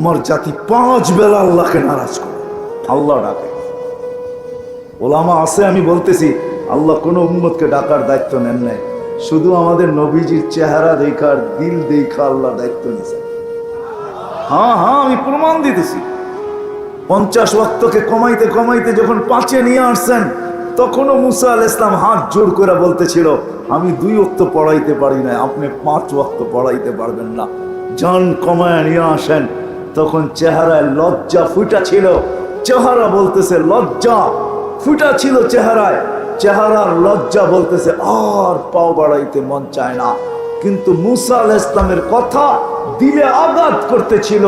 আমার জাতি পাঁচ বেলা আল্লাহকে নারাজ করে। আল্লাহ ডাকে। ওলামা আছে, আমি বলতেছি, আল্লাহ কোনো উম্মতকে ডাকার দায়িত্ব নেন নাই। শুধু আমাদের নবীজির চেহারা দেখার দিল দেখা আল্লাহ দায়িত্ব নিয়েছে। হ্যাঁ হ্যাঁ আমি প্রমাণ দিতেছি। পঞ্চাশ ওয়াক্তকে কমাইতে কমাইতে যখন পাঁচে নিয়ে আসছেন, তখনও মুসা আল ইসলাম হাত জোর করে বলতেছিল, আমি দুই ওক্ত পড়াইতে পারি না আপনি পাঁচ ওয়াক্ত পড়াইতে পারবেন না। যান কমায় নিয়ে আসেন। তখন চেহারায় লজ্জা ফুটা ছিল। চেহারা বলতেছে, লজ্জা ফুটা ছিল চেহারায়। চেহারার লজ্জা বলতেছে, আর পাও বাড়াইতে মন চায় না। কিন্তু মুসা আল ইসলামের কথা দিলে আঘাত করতেছিল।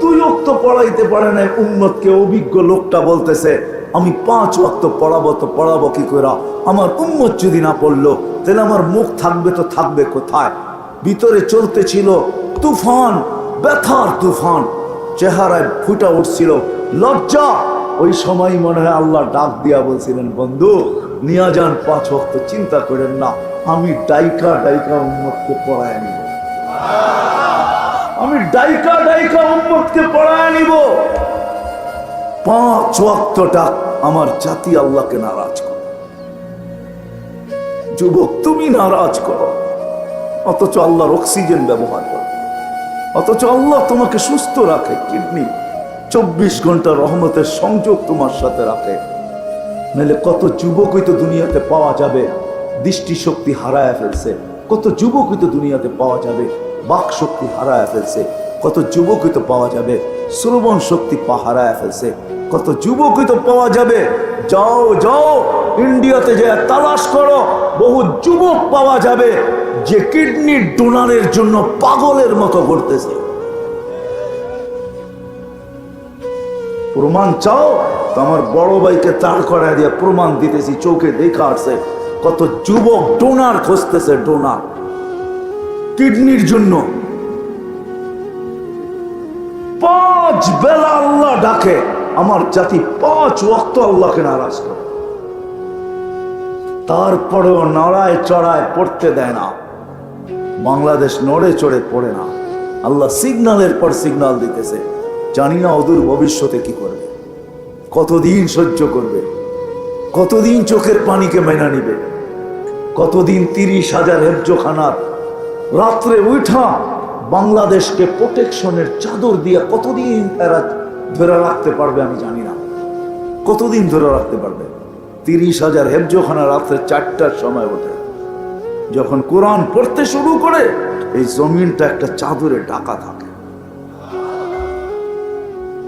দুই অক্ত পড়াইতে পারে না উম্মতকে অভিজ্ঞ লোকটা বলতেছে, আমি পাঁচ অক্ত পড়াবো তো পড়াবো কি করে আমার উম্মত যদি না পড়ল, তাহলে আমার মুখ থাকবে তো থাকবে কোথায়? ভিতরে চলতেছিল তুফান, ব্যথার তুফান। চেহারায় ফুটা উঠছিল, লজ্জা! ওই সময় মনে হয় আল্লাহ ডাক দিয়া বলছিলেন, বন্ধু, নিয়া যান, পাঁচ ভক্ত চিন্তা করেন না, আমি ডাইকা ডাইকা উম্মতকে পড়ায় নিব। আমি ডাইকা ডাইকা উম্মতকে পড়ায় নিব। পাঁচ ওয়াক্তটা আমার জাতি আল্লাহকে নারাজ করো। যুবক, তুমি নারাজ করো। অথচ আল্লাহর অক্সিজেন ব্যবহার করো। অথচ আল্লাহ তোমাকে সুস্থ রাখে, কিডনি। চব্বিশ ঘণ্টা রহমতের সংযোগ তোমার সাথে রাখে। নাহলে কত যুবকই তো দুনিয়াতে পাওয়া যাবে, দৃষ্টিশক্তি হারায় ফেলছে। কত যুবকই তো দুনিয়াতে পাওয়া যাবে বাক শক্তি হারায় ফেলছে। কত যুবকই তো পাওয়া যাবে শ্রবণ শক্তি পা হারায় ফেলছে। কত যুবকই তো পাওয়া যাবে? যাও যাও, ইন্ডিয়াতে যে তালাশ করো। বহু যুবক পাওয়া যাবে যে কিডনির ডোনারের জন্য পাগলের মতো করতেছে প্রমাণ চাও? তো আমার বড় ভাইকে তাড় করা দিয়ে প্রমাণ দিতেছি, চোখে দেখা আসছে কত যুবক ডোনার খুঁজতেছে, ডোনার। কিডনির জন্য পাঁচ বেলা আল্লাহ ডাকে। আমার জাতি পাঁচ ওয়াক্ত আল্লাহকে নারাজ করে। তারপরেও নড়ায় চড়ায় পড়তে দেয় না। বাংলাদেশ নড়ে চড়ে পড়ে না। আল্লাহ সিগনালের পর সিগনাল দিতেছে। জানি না অদূর ভবিষ্যতে কি করবে। কতদিন সহ্য করবে। কতদিন চোখের পানিকে মেনা নিবে। কতদিন তিরিশ হাজার হেফজোখানার রাত্রে উঠা বাংলাদেশকে প্রোটেকশনের চাদর দিয়ে কতদিন এরা ধরে রাখতে পারবে আমি জানি না। কতদিন ধরে রাখতে পারবে? তিরিশ হাজার হেফজোখানা রাত্রে চারটার সময় ওঠে। যখন কোরআন পড়তে শুরু করে, এই জমিনটা একটা চাদরে ঢাকা থাকে।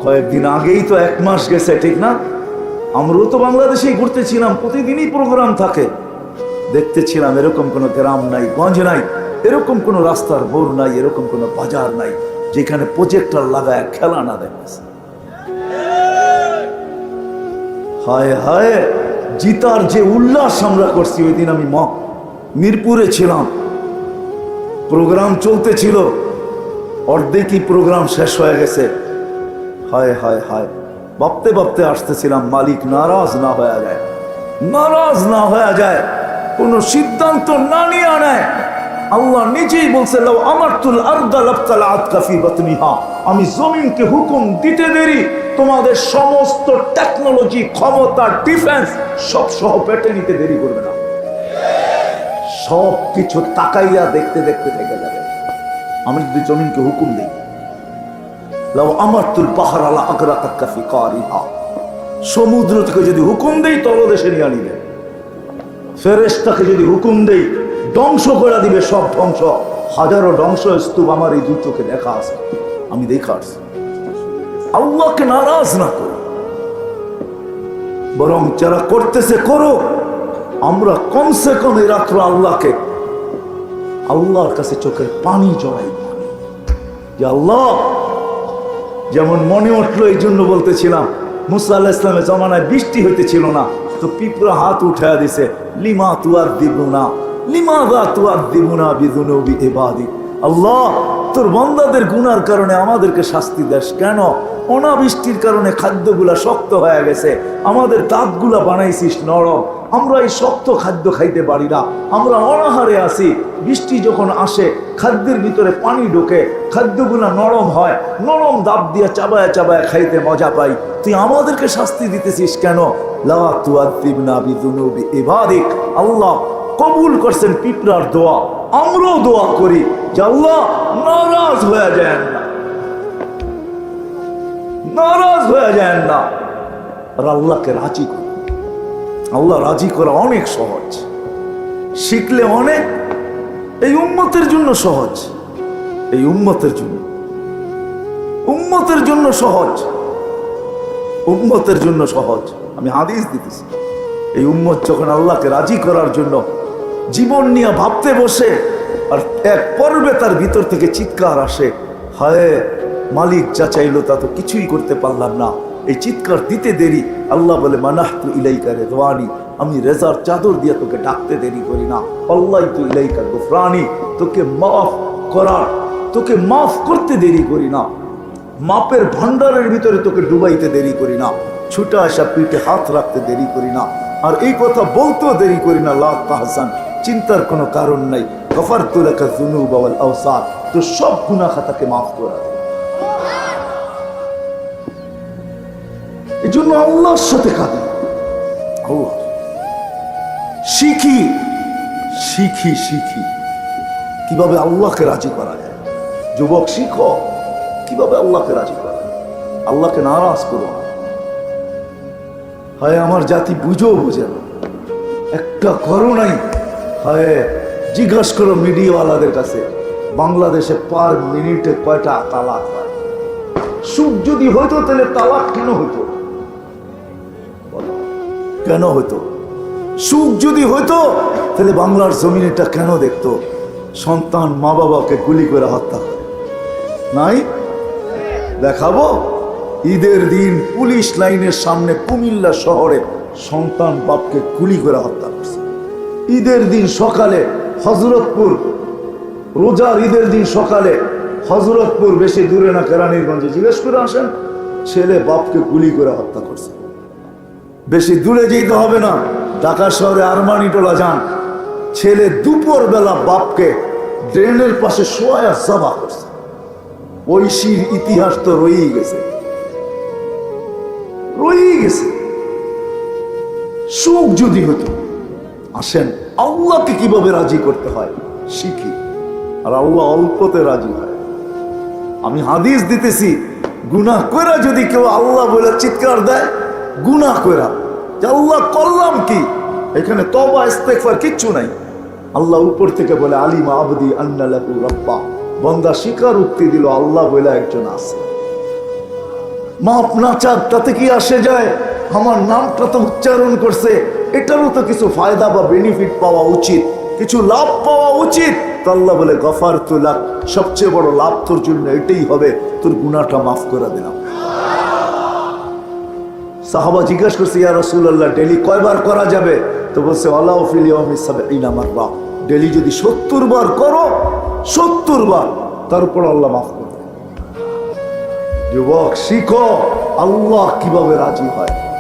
কয়েকদিন আগেই তো এক মাস গেছে, ঠিক না? আমরাও তো বাংলাদেশেই ঘুরতেছিলাম, প্রতিদিনই প্রোগ্রাম থাকে। দেখতেছিলাম এরকম কোনো গ্রাম নাই, গঞ্জ নাই। এরকম কোনো রাস্তার বোর নাই, এরকম কোনো বাজার নাই, যেখানে প্রজেক্টর লাগায় খেলা না দেখতেছে। হায় হায়, জিতার যে উল্লাস আমরা করছি, ওই দিন আমি ম মিরপুরে ছিলাম। প্রোগ্রাম চলতেছিল, অর্ধেকই প্রোগ্রাম শেষ হয়ে গেছে। হায় হায় হায়, ভাবতে ভাবতে আসতেছিলাম, মালিক নারাজ না হয়ে যায়। নারাজ না হয়ে যায়, কোনো সিদ্ধান্ত না নিয়ে নেয় আল্লাহ নিজেই বলছে আমি জমিনকে হুকুম দিতে দেরি, তোমাদের সমস্ত টেকনোলজি ক্ষমতা ডিফেন্স সব সহ পেটে নিতে দেরি করবে না। সব কিছু তাকাইয়া দেখতে দেখতে থেকে যাবে। আমি যদি জমিনকে হুকুম দিই আমার তুল পাহাড় আলা আগরা কাফি কারিহা। সমুদ্র থেকে যদি হুকুম দেই, তলদেশে নিয়ে নিবে ফেরেস্তাকে যদি হুকুম দেই ধ্বংস করে দিবে সব ধ্বংস। হাজারো ধ্বংস স্তূপ আমার এই দুই চোখে দেখা আছে। আমি দেখা আসছি। আল্লাহকে নারাজ না করি। বরং যারা করতেছে করো আমরা কমসে কম এই রাত্র আল্লাহকে, আল্লাহর কাছে চোখের পানি জড়াই যে আল্লাহ, যেমন মনে উঠল এই জন্য বলতেছিলাম, মুসা আল্লাহ ইসলামের জমানায় বৃষ্টি হইতেছিল না, তো পিঁপড়া হাত উঠায় দিছে, লিমা তুয়ার দিব না না বিদুনবি আল্লাহ, তোর বন্দাদের গুনার কারণে আমাদেরকে শাস্তি দেশ কেন? অনাবৃষ্টির কারণে খাদ্যগুলা শক্ত হয়ে গেছে। আমাদের দাঁতগুলা বানাইছিস নরম। আমরা এই শক্ত খাদ্য খাইতে পারি না। আমরা অনাহারে আছি। বৃষ্টি যখন আসে, খাদ্যের ভিতরে পানি ঢোকে, খাদ্যগুলো নরম হয়। নরম দাব দিয়ে চাবায় চাবায় খাইতে মজা পাই। তুই আমাদেরকে শাস্তি দিতেছিস কেন? লা তুআদ্দিবনা বিযুনুবি ইবাদিক। আল্লাহ কবুল করছেন পিঁপড়ার দোয়া। আমরাও দোয়া করি যে আল্লাহ নারাজ হয়ে যায় না। নারাজ হয়ে যায় না। আর আল্লাহকে রাজি করি। আল্লাহ রাজি করা অনেক সহজ। শিখলে অনেক। এই উম্মতের জন্য সহজ। এই উম্মতের জন্য। উম্মতের জন্য সহজ। উম্মতের জন্য সহজ। আমি হাদিস দিতেছি। এই উম্মত যখন আল্লাহকে রাজি করার জন্য জীবন নিয়ে ভাবতে বসে, আর এক পর্বে তার ভিতর থেকে চিৎকার আসে। হায়, মালিক যা চাইলো তা তো কিছুই করতে পারলাম না। এই চিৎকার দিতে দেরি। আল্লাহ বলে, মানাহতু ইলাইকা রেদওয়ানি। আমি রেজার চাদর দিয়ে তোকে ডাকতে দেরি করি না। আল্লাহ তু ইলাইকা গুফরানি। তোকে মাফ করার, তোকে মাফ করতে দেরি করি না। মাপের ভান্ডারের ভিতরে তোকে ডুবাইতে দেরি করি না। ছুটা আসা পিঠে হাত রাখতে দেরি করি না। আর এই কথা বলতেও দেরি করি না লাভ তাহসান। চিন্তার কোনো কারণ নাই। গফার তুলাকা জুনু বাওয়াল আওসাদ তো সব গুনাহ খাতাকে মাফ করা এই জন্য আল্লাহর সাথে কাঁদে। শিখি। শিখি শিখি। কীভাবে আল্লাহকে রাজি করা যায়? যুবক, শিখ। কীভাবে আল্লাহকে রাজি করা যায়? আল্লাহকে নারাজ করো হয়, আমার জাতি বুঝো বোঝে একটা করো নাই। হয় জিজ্ঞাস করো মিডিয়াওয়ালাদের কাছে। বাংলাদেশে পার মিনিটে কয়টা তালাক হয়? সুখ যদি হইতো, তাহলে তালাক কেন হইতো? কেন হইতো? সুখ যদি হইতো, তাহলে বাংলার জমিনেটা কেন দেখতো? সন্তান মা বাবাকে গুলি করে হত্যা করে। নাই? দেখাবো? ঈদের দিন পুলিশ লাইনের সামনে কুমিল্লা শহরে সন্তান বাপকে গুলি করে হত্যা করছে। ঈদের দিন সকালে হজরতপুর, রোজার ঈদের দিন সকালে হজরতপুর বেশি দূরে না কেরানীরগঞ্জে জিজ্ঞেস করে আসেন, ছেলে বাপকে গুলি করে হত্যা করছে। বেশি দূরে যেতে হবে না, ঢাকা শহরে আরমানি টোলা যান। ছেলে দুপুর বেলা বাপকে ড্রেনের পাশে শোয়া জবা করছে। ঐশীর ইতিহাস তো রয়েই গেছে। রয়েই গেছে। সুখ যদি হতো আসেন। আল্লাহকে কীভাবে রাজি করতে হয়? শিখি। আর আল্লাহ অল্পতে রাজি হয়। আমি হাদিস দিতেছি, গুনাহ কইরা যদি কেউ আল্লাহ বলে চিৎকার দেয়, গুনাহ কইরা। যে আল্লাহ করলাম কি? এখানে তবা ইস্তেকফার কিচ্ছু নাই। আল্লাহ উপর থেকে বলে, আলিম আবদি রব্বা। বন্দা শিকার উক্তি দিল, আল্লাহ বলে একজন আছে। মাপ না চাক তাতে কি আসে যায়? আমার নামটা তো উচ্চারণ করছে। এটারও তো কিছু ফায়দা বা বেনিফিট পাওয়া উচিত। কিছু লাভ পাওয়া উচিত। তো আল্লাহ বলে, গফার তুলাক সবচেয়ে বড় লাভ তোর জন্য এটাই হবে। তোর গুণাটা মাফ করে দিলাম। সাহাবা জিজ্ঞাসা করছে, ইয়া রসুল্লাহ ডেলি কয়বার করা যাবে? তো বলছে, আল্লাহ আমার বাপ ডেলি যদি সত্তর বার করো, সত্তর বার, তারপর আল্লাহ মাফ করবে যুবক, শিখো, আল্লাহ কীভাবে রাজি হয়।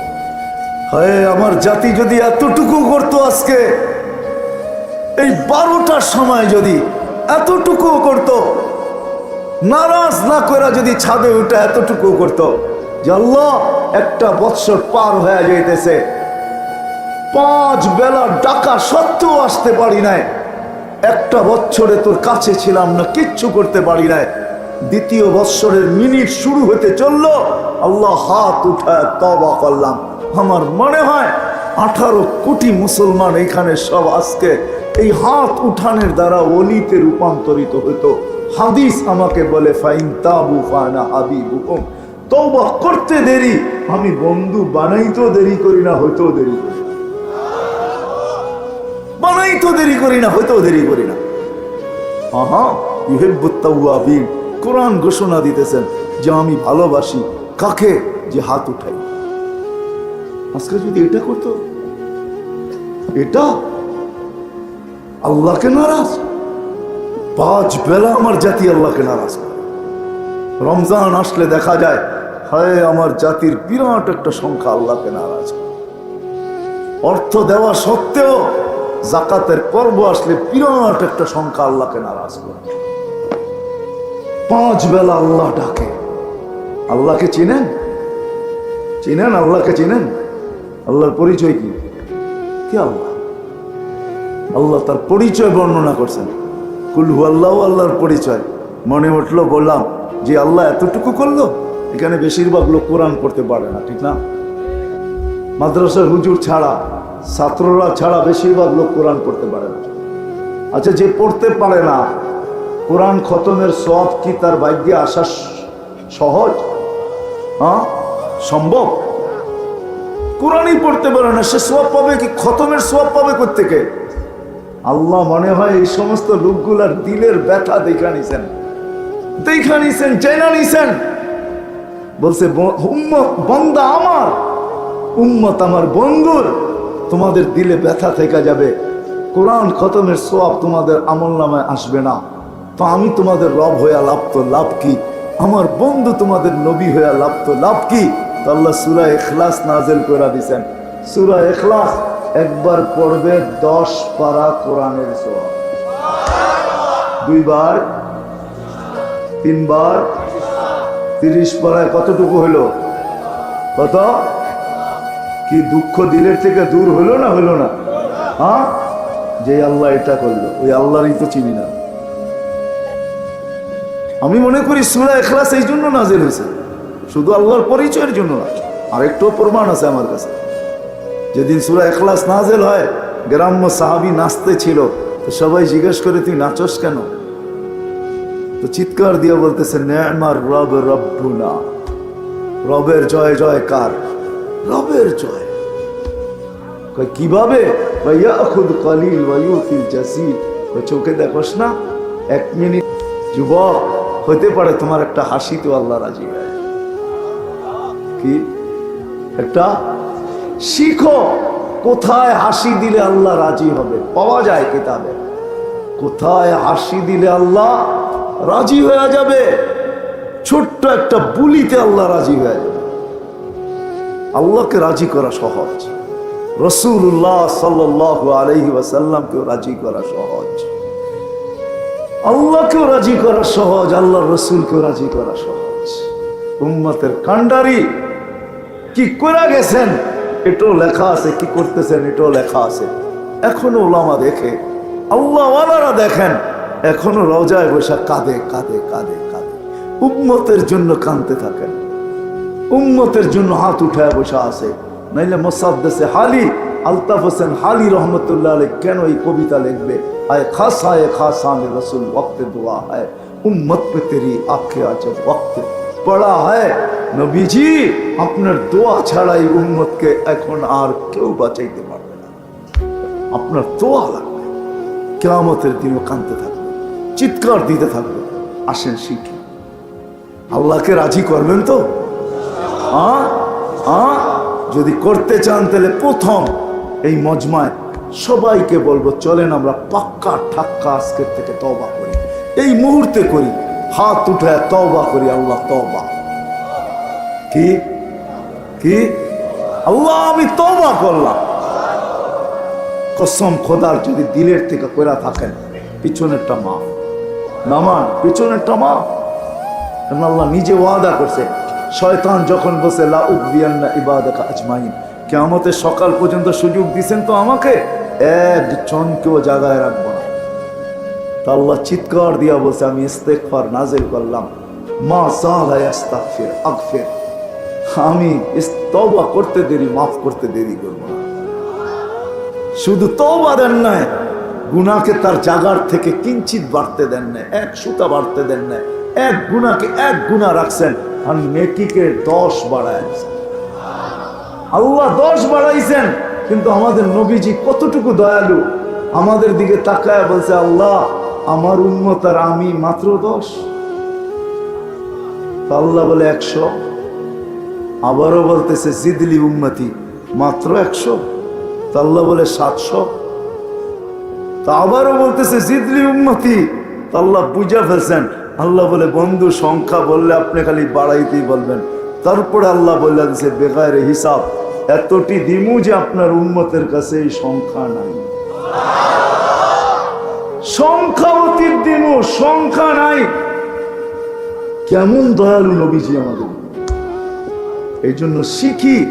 আমার জাতি যদি এতটুকু করতো আজকে, এই বারোটার সময় যদি এতটুকু করতো, নারাজ না করে যদি ছাদে উঠে এতটুকু করতো আল্লাহ, একটা বৎসর পার হয়ে যাইতেছে। পাঁচ বেলা ডাকা সত্ত্বেও আসতে পারি নাই। একটা বৎসরে তোর কাছে ছিলাম না, কিচ্ছু করতে পারি নাই। দ্বিতীয় বৎসরের মিনিট শুরু হতে চলল, আল্লাহ হাত উঠায় তবা করলাম। আমার মনে হয় আঠারো কোটি মুসলমান এখানে সব আজকে এই হাত উঠানের দ্বারা অলিতে রূপান্তরিত হতো হাদিস আমাকে বলে, ফাইন তাবু ফানা হাবিবুকুম। তওবা করতে দেরি, আমি বন্ধু বানাইতেও দেরি করি না, হইতেও দেরি করি। বানাইতেও দেরি করি না, হইতেও দেরি করি না। আহা ইউহিব্বুত তাওয়াবিন, কোরআন ঘোষণা দিতেছেন যে আমি ভালোবাসি। কাকে? যে হাত উঠাই। আজকে যদি এটা করতো, এটা? আল্লাহকে নারাজ? পাঁচ বেলা আমার জাতি আল্লাহকে নারাজ রমজান আসলে দেখা যায়, হায়, আমার জাতির বিরাট একটা সংখ্যা আল্লাহকে নারাজ অর্থ দেওয়া সত্ত্বেও জাকাতের পর্ব আসলে বিরাট একটা সংখ্যা আল্লাহকে নারাজ করে। পাঁচ বেলা আল্লাহ ডাকে। আল্লাহকে চিনেন? চিনেন? আল্লাহকে চিনেন? আল্লাহর পরিচয় কি? কি আল্লাহ? আল্লাহ তার পরিচয় বর্ণনা করছেন। কুলহু আল্লাহ আল্লাহর পরিচয়। মনে উঠল, বললাম যে আল্লাহ এতটুকু করল? এখানে বেশিরভাগ লোক কোরআন পড়তে পারে না, ঠিক না? মাদ্রাসার হুজুর ছাড়া, ছাত্ররা ছাড়া বেশিরভাগ লোক কোরআন পড়তে পারে না। আচ্ছা যে পড়তে পারে না, কোরআন খতমের সব কি তার ভাগ্যে আসা সহজ? হ্যাঁ সম্ভব? কোরআনই পড়তে পারে না, সে সোয়াব পাবে কি? খতমের সোয়াব পাবে কোথেকে আল্লাহ মনে হয় এই সমস্ত লোকগুলার দিলের ব্যথা দেখা নিছেন। দেখা নিছেন চেনা নিছেন। বলছে বন্দা আমার, উম্মত আমার বন্ধুর, তোমাদের দিলে ব্যথা থেকে যাবে। কোরআন খতমের সোয়াব তোমাদের আমল নামায় আসবে না। তো আমি তোমাদের রব হইয়া লাভ তো লাভ কি? আমার বন্ধু তোমাদের নবী হইয়া লাভ তো লাভ কি? আল্লাহ সুরা এখলাস নাজেল করে দিছেন সুরা এখলাস একবার পড়বে দশ পারা কোরআনের সোয়াব দুইবার, তিনবার, তিরিশ পাড়ায় কতটুকু হলো কত? কি দুঃখ দিলের থেকে দূর হলো না হলো না? হ্যাঁ? যে আল্লাহ এটা করল, ওই আল্লাহরই তো চিনি না। আমি মনে করি সুরা এখলাস এই জন্য নাজেল হয়েছে। শুধু আল্লাহর পরিচয়ের জন্য না আরেকটু প্রমাণ আছে আমার কাছে। যেদিন সুরা এখলাস নাজেল হয়, গ্রাম্য সাহাবি নাচতে ছিল, তো সবাই জিজ্ঞেস করে, তুই নাচস কেন? তো চিৎকার দিয়ে বলতেছে, নেমার রব রব্বুনা। রবের জয় জয় কার? রবের জয়। কীভাবে? চোখে দেখোস না? এক মিনিট, যুবক হতে পারে তোমার একটা হাসি তো আল্লাহ রাজি হয় কি? একটা শিখো, কোথায় হাসি দিলে আল্লাহ রাজি হবে? পাওয়া যায় কিতাবে। কোথায় হাসি দিলে আল্লাহ রাজি হয়ে যাবে? ছোট্ট একটা বুলিতে আল্লাহ রাজি হয়ে যাবে। আল্লাহকে রাজি করা সহজ। রসুল্লাহ সাল্লাহ আলহি ওয়াসাল্লামকেও রাজি করা সহজ। আল্লাহকেও রাজি করা সহজ আল্লাহ রসুলকেও রাজি করা সহজ। উম্মতের কান্ডারি কি করে গেছেন? এটাও লেখা আছে, কি করতেছেন? এটাও লেখা আছে। এখনও ওলামা দেখে আল্লাহওয়ালারা দেখেন, এখনও রজায় বসা কাঁদে কাঁদে কাঁদে কাঁদে। উম্মতের জন্য কাঁদতে থাকেন। উম্মতের জন্য হাত উঠায় বসা আছে। নাইলে মোসাদ্দেসে হালি, আলতাফ হোসেন হালি রহমতুল্লাহ আলী কেন এই কবিতা লিখবে? আয় খাস আয় খাস আমি রসুল বক্তে দোয়া আয় উম্মত পে তেরি আখে আছে ওক্তে পড়া হয়। নবীজি, আপনার দোয়া ছাড়াই উন্মতকে এখন আর কেউ বাঁচাইতে পারবে না। আপনার দোয়া লাগবে। কেমতের দিনও কাঁদতে থাকবে, চিৎকার দিতে থাকবে। আসেন শিখি। আল্লাহকে রাজি করবেন তো? যদি করতে চান তাহলে প্রথম এই মজমায় সবাইকে বলব, চলেন আমরা পাক্কা ঠাক্কা আজকের থেকে তবা করি। এই মুহূর্তে করি। হাত উঠে তবা করি, আল্লাহ তবা কি? কি? আল্লাহ, আমি তবা করলাম। কসম খোদার যদি দিলের থেকে কইরা থাকেন, পিছনেরটা মা। নামান পিছনেরটা মা। আল্লাহ নিজে ওয়াদা করছে, শয়তান যখন বসে লা উদ্দিয়ান্না ইবাদাকা আজমাইন। কেয়ামতের সকাল পর্যন্ত সুযোগ দিছেন তো আমাকে? একজনকেও জায়গায় রাখব না। তা আল্লাহ চিৎকার দিয়া বলছে, আমি ইস্তেকফার নাজিল করলাম। মা আস্তাগফির আগফির। আমি তওবা করতে দেরি, মাফ করতে দেরি করব না। শুধু তওবা দেন নাই গুনাকে তার জাগার থেকে কিঞ্চিত বাড়তে দেন না এক সুতা বাড়তে দেন না এক গুনাকে এক গুণা রাখছেন আর নেকিকে দশ বাড়াইছেন আল্লাহ দশ বাড়াইছেন, কিন্তু আমাদের নবীজি কতটুকু দয়ালু। আমাদের দিকে তাকায় বলছে, আল্লাহ আমার উন্মত আর আমি মাত্র দশ। আল্লাহ বলে একশো। আবারও বলতেছে, জিদলি উম্মতি, মাত্র একশো। তো আল্লাহ বলে, সাতশো। তা আবারও বলতেছে, জিদলি উম্মতি। তো আল্লাহ বুঝা ফেলছেন। আল্লাহ বলে, বন্ধু, সংখ্যা বললে আপনি খালি বাড়াইতেই বলবেন। তারপরে আল্লাহ বললে দিছে, বেগায়ের হিসাব, এতটি দিমু যে আপনার উন্মতের কাছে এই সংখ্যা নাই। সংখ্যা অতীত দিমু, সংখ্যা নাই। কেমন দয়ালু নবীজি আমাদের। এই জন্য শিখি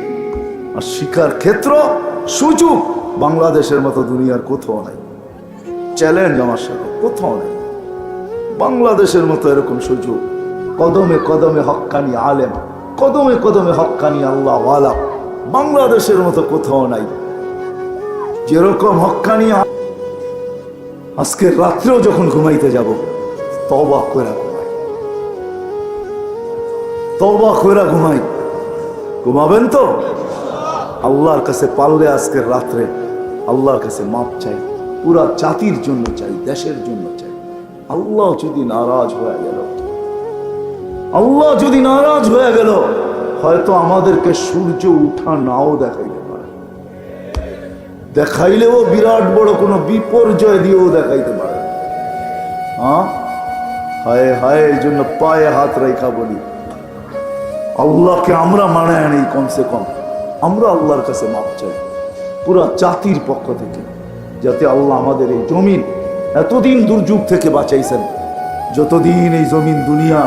আর শিখার ক্ষেত্র সুযোগ বাংলাদেশের মতো দুনিয়ার কোথাও নাই। চ্যালেঞ্জ আমার সাথে, কোথাও নাই। বাংলাদেশের মতো এরকম সুযোগ। কদমে কদমে হক্কানি আলেম, কদমে কদমে হক্কানি আল্লাহ ওয়ালা বাংলাদেশের মতো কোথাও নাই। যেরকম হক্কানি আজকে রাত্রেও যখন ঘুমাইতে যাব তবা করে ঘুমাই। তবা করে ঘুমাই। ঘুমাবেন তো? আল্লাহর কাছে পারলে আজকের রাত্রে আল্লাহর কাছে মাপ চাই, পুরা জাতির জন্য চাই, দেশের জন্য চাই। আল্লাহ যদি নারাজ হয়ে গেল, আল্লাহ যদি নারাজ হয়ে গেল, হয়তো আমাদেরকে সূর্য উঠা নাও দেখাইতে পারে দেখাইলেও বিরাট বড় কোনো বিপর্যয় দিয়েও দেখাইতে পারে হ্যাঁ হায়, এই জন্য পায়ে হাত রেখা বলি। আল্লাহকে আমরা মানে আনি কমসে কম। আমরা আল্লাহর কাছে মাপ চাই। পুরা জাতির পক্ষ থেকে, যাতে আল্লাহ আমাদের এই জমিন এতদিন দুর্যোগ থেকে বাঁচাইছেন। যতদিন এই জমিন দুনিয়া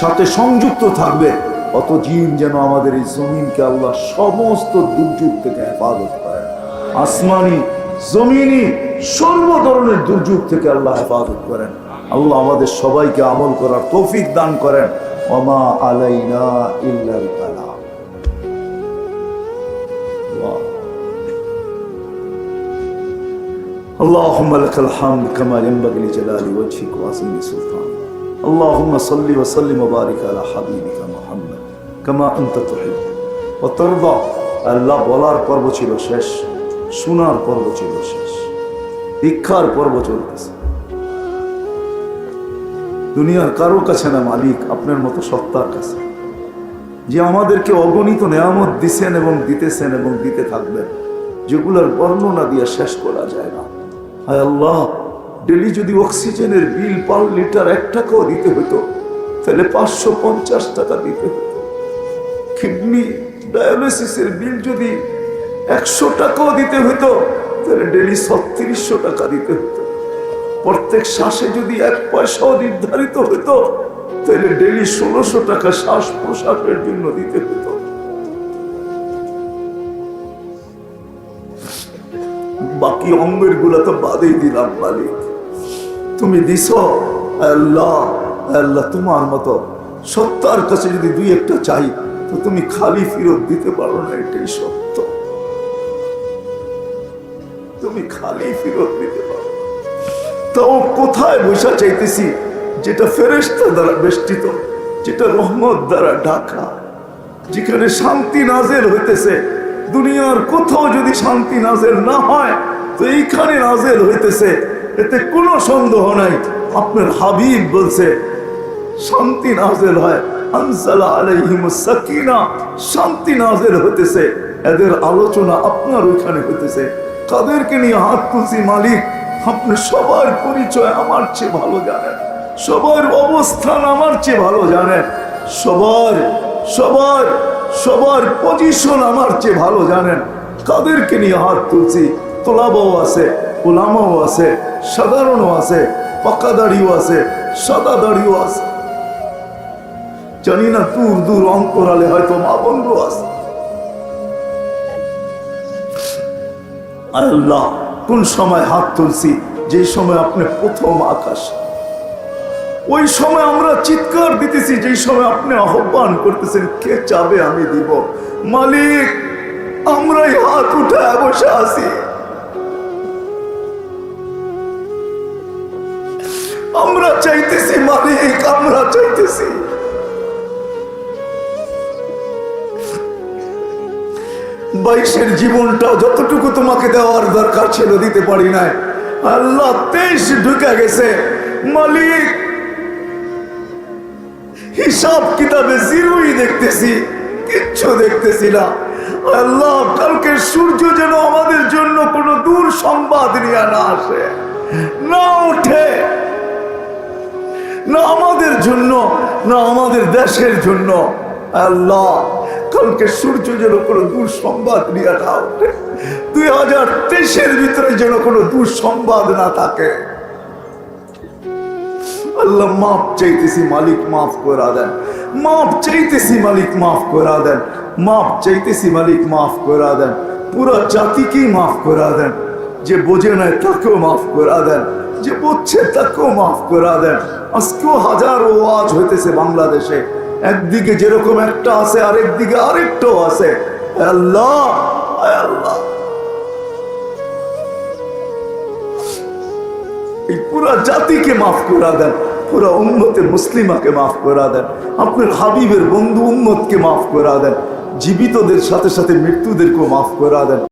সাথে সংযুক্ত থাকবে, অতদিন যেন আমাদের এই জমিনকে আল্লাহ সমস্ত দুর্যোগ থেকে হেফাজত করেন আসমানি জমিনি সর্ব ধরনের দুর্যোগ থেকে আল্লাহ হেফাজত করেন আল্লাহ আমাদের সবাইকে আমল করার তৌফিক দান করেন ওমা আলাইনা ইল্লাল বালাগ। আল্লাহ اللهم لك الحمد كما ينبغي لجلال وجهك وعظيم سلطانك اللهم صل وسلم وبارك على حبيبك محمد كما انت تحب وترضى আল্লাহ বলার পর্ব ছিল শেষ শোনার পর্ব ছিল শেষ। দীক্ষার পর্ব চলতেছে। দুনিয়ার কারও কাছে না মালিক, আপনার মতো সত্তার কাছে। যে আমাদেরকে অগণিত নেয়ামত দিছেন এবং দিতেছেন এবং দিতে থাকবেন, যেগুলোর বর্ণনা দিয়ে শেষ করা যায় না। হায় আল্লাহ, ডেলি যদি অক্সিজেনের বিল পার লিটার এক টাকাও দিতে হতো, তাহলে পাঁচশো পঞ্চাশ টাকা দিতে হতো। কিডনি ডায়ালিসিসের বিল যদি একশো টাকাও দিতে হতো তাহলে ডেলি ছত্রিশশো টাকা দিতে হতো প্রত্যেক শ্বাসে যদি এক পয়সাও নির্ধারিত হতো তাহলে ডেলি ষোলোশো টাকা শ্বাস প্রশ্বাসের জন্য দিতে হতো বাকি অঙ্গেরগুলা তো বাদেই দিলাম, মালিক। তুমি দিস আল্লাহ আল্লাহ তোমার মতো সত্তার কাছে যদি দুই একটা চাই, তো তুমি খালি ফেরত দিতে পারো না, এটাই সত্য। তুমি খালি ফেরত দিতে পারো। তাও কোথায় বৈশা চাইতেছি? যেটা ফেরেস্তা দ্বারা বেষ্টিত, যেটা রহমত দ্বারা ঢাকা। যেখানে শান্তি নাজেল হইতেছে, দুনিয়ার কোথাও যদি শান্তি নাজেল না হয়, তো এইখানে নাজেল হইতেছে। এতে কোনো সন্দেহ নাই। আপনার হাবিব বলছে, শান্তি নাজেল হয়। শান্তি নাজেল হইতেছে। এদের আলোচনা আপনার ওইখানে হইতেছে। কাদেরকে নিয়ে হাত তুলছি মালিক। আপনি সবার পরিচয় আমার চেয়ে ভালো জানেন। সবার অবস্থান আমার চেয়ে ভালো জানেন। সবার সবার সবার পজিশন আমার চেয়ে ভালো জানেন। কাদেরকে নিয়ে হাত তুলছি। তোলাবাও আছে, ওলামাও আছে, সাধারণও আছে পাকা দাড়িও আছে সাদা দাড়িও আছে। জানি না দূর দূর অন্তরালে হয়তো মা বন্ধু আছে। আল্লাহ, কোন সময় হাত তুলছি? যে সময় আপনি প্রথম আকাশ। ওই সময় আমরা চিৎকার দিতেছি যেই সময় আপনি আহ্বান করতেছেন, কে চাবে আমি দিব? মালিক, আমরাই হাত উঠায় বসে আছি। আমরা চাইতেছি মালিক, আমরা চাইতেছি। বাইশের জীবনটা যতটুকু তোমাকে দেওয়ার দরকার ছিল দিতে পারি নাই। আল্লাহ তেইশ ঢুকে গেছে। মালিক, হিসাব কিতাবে জিরোই দেখতেছি, কিচ্ছু দেখতেছি না। আল্লাহ, কালকে সূর্য যেন আমাদের জন্য কোনো দূর সংবাদ নিয়ে না আসে, না উঠে না আমাদের জন্য, না আমাদের দেশের জন্য। আল্লাহ, কালকে সূর্য যেন কোনো দুঃসংবাদ নিয়ে না দুই হাজার তেইশের ভিতরে যেন কোনো দুঃসংবাদ না থাকে। আল্লাহ, মাফ চাইতেছি, মালিক মাফ করা দেন। মাফ চাইতেছি, মালিক মাফ করা দেন। মাফ চাইতেছি, মালিক মাফ করা দেন। পুরো জাতিকেই মাফ করা দেন। যে বোঝে না তাকেও মাফ করা দেন। যে বুঝছে তাকেও মাফ করা দেন। আজকেও হাজারো ওয়াজ হইতেছে বাংলাদেশে। একদিকে যেরকম একটা আছে আরেক দিকে আরেকটাও আছে আল্লাহ। এই পুরা জাতিকে মাফ করা দেন, পুরা উম্মতে মুসলিমাকে মাফ করা দেন, আপনার হাবিবের বন্ধু উম্মতকে মাফ করা দেন, জীবিতদের সাথে সাথে মৃত্যুদেরকেও মাফ করা দেন।